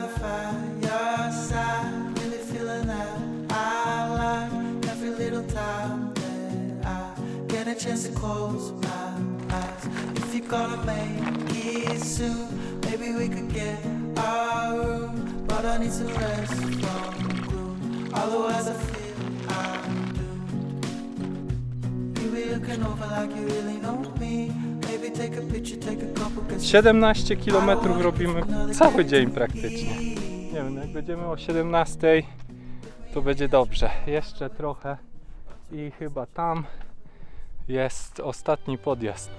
the fireside, really I like every little time that I get a chance to close my eyes. If you're gonna make it soon, maybe we could get our room, but I need some rest from. Otherwise, I feel I'm doomed. You be looking over like you really know me. Maybe take a picture, take a couple. 'cause 17 km robimy cały dzień praktycznie. Nie wiem, jak będziemy o 17, to będzie dobrze. Jeszcze trochę i chyba tam jest ostatni podjazd.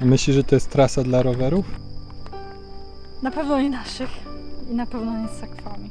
Myślisz, że to jest trasa dla rowerów? Na pewno nie naszych i na pewno nie z sakwami.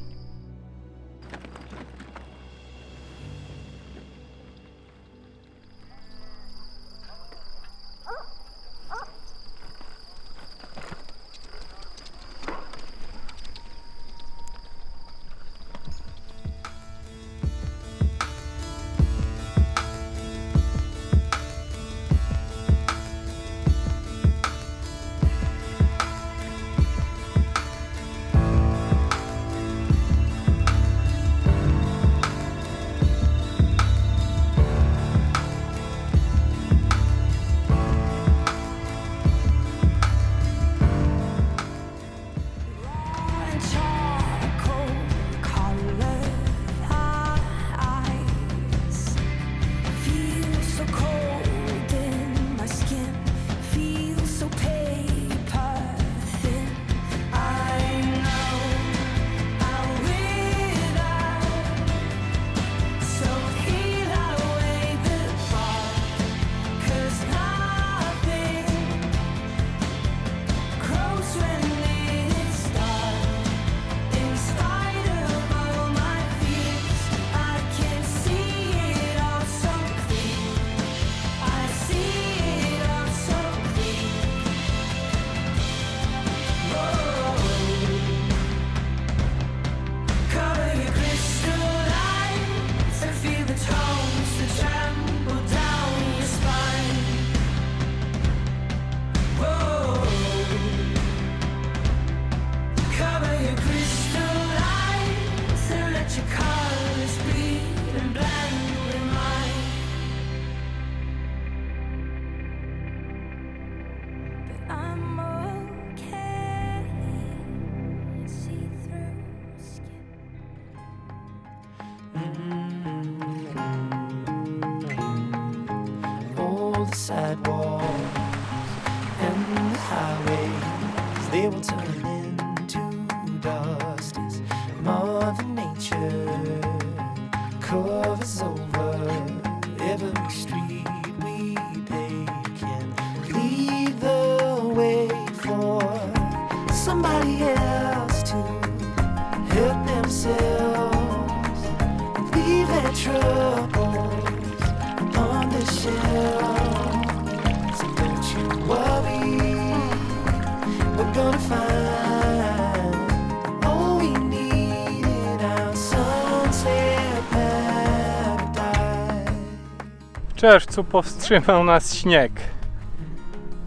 Mm-hmm. sidewalks and the highways they will turn themselves leave their troubles on the shelf. So don't you worry, we're gonna find all we need in our sunset paradise. W czerwcu powstrzymał nas śnieg.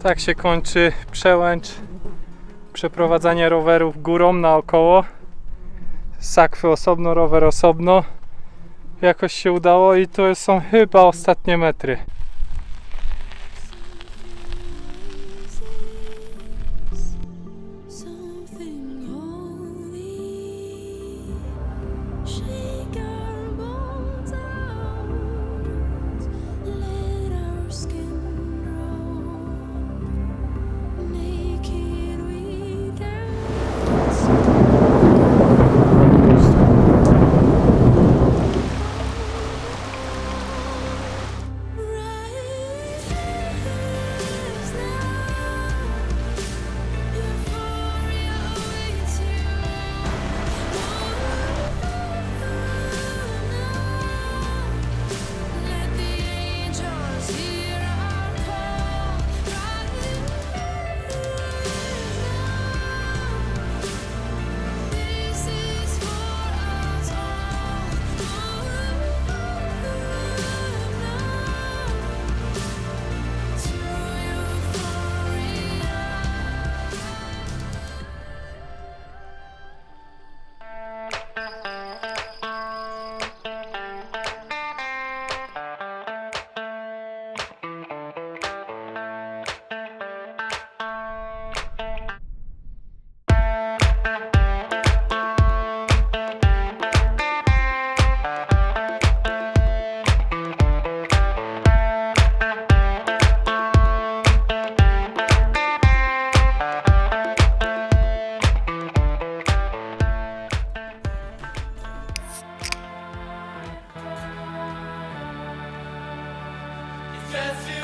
Tak się kończy przełęcz przeprowadzania rowerów górą naokoło. Sakwy osobno, rower osobno. Jakoś się udało i to są chyba ostatnie metry. just